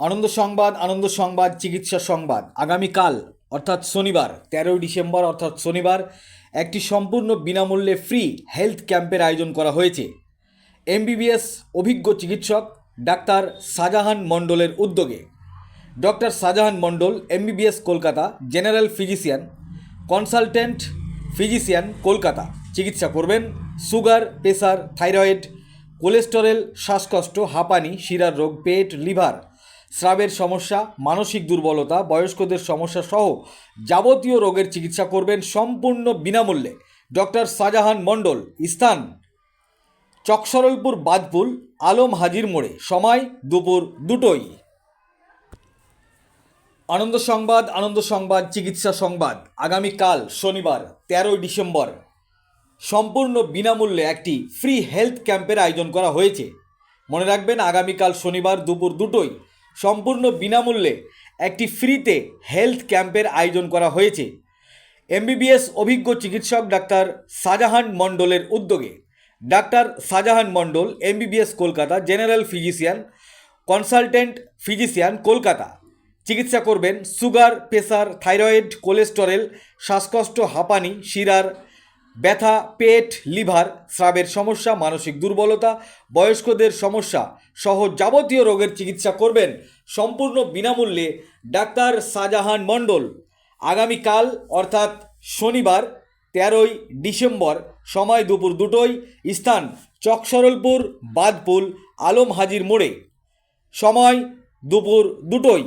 আনন্দ সংবাদ আনন্দ সংবাদ, চিকিৎসা সংবাদ। আগামীকাল, অর্থাৎ শনিবার, তেরোই ডিসেম্বর, অর্থাৎ শনিবার, একটি সম্পূর্ণ বিনামূল্যে ফ্রি হেলথ ক্যাম্পের আয়োজন করা হয়েছে। এমবিবিএস অভিজ্ঞ চিকিৎসক ডাক্তার শাহজাহান মণ্ডলের উদ্যোগে। Doctor Shahjahan Mondal, MBBS Kolkata, general physician, consultant physician Kolkata. চিকিৎসা করবেন, সুগার, প্রেসার, থাইরয়েড, কোলেস্টেরল, শ্বাসকষ্ট, হাঁপানি, শিরার রোগ, পেট, লিভার। স্রাবের সমস্যা, মানসিক দুর্বলতা, বয়স্কদের সমস্যা সহ যাবতীয় রোগের চিকিৎসা করবেন সম্পূর্ণ বিনামূল্যে। ডক্টর শাহজাহান মণ্ডল, স্থান চকসরলপুর বাদপুল আলম হাজির মোড়ে। সময় দুপুর দুটোই। আনন্দ সংবাদ আনন্দ সংবাদ, চিকিৎসা সংবাদ। আগামীকাল শনিবার, তেরোই ডিসেম্বর। সম্পূর্ণ বিনামূল্যে একটি ফ্রি হেলথ ক্যাম্পের আয়োজন করা হয়েছে। মনে রাখবেন, আগামীকাল শনিবার দুপুর দুটোই। সম্পূর্ণ বিনামূল্যে একটি ফ্রিতে হেলথ ক্যাম্পের আয়োজন করা হয়েছে। এমবিবিএস অভিজ্ঞ চিকিৎসক ডাক্তার শাহজাহান মণ্ডলের উদ্যোগে doctor Shahjahan Mondal, MBBS Kolkata, general physician, consultant physician Kolkata. চিকিৎসা করবেন সুগার, প্রেসার, থাইরয়েড, কোলেস্টেরল, শ্বাসকষ্ট, হাঁপানি, শিরার ব্যথা, পেট, লিভার, স্রাবের সমস্যা, মানসিক দুর্বলতা, বয়স্কদের সমস্যা সহ যাবতীয় রোগের চিকিৎসা করবেন সম্পূর্ণ বিনামূল্যে ডাক্তার শাহজাহান মণ্ডল। আগামীকাল, অর্থাৎ শনিবার, তেরোই ডিসেম্বর, সময় দুপুর দুটোই স্থান চকসরলপুর, বাদপুল, আলম হাজির মোড়ে। সময় দুপুর দুটোই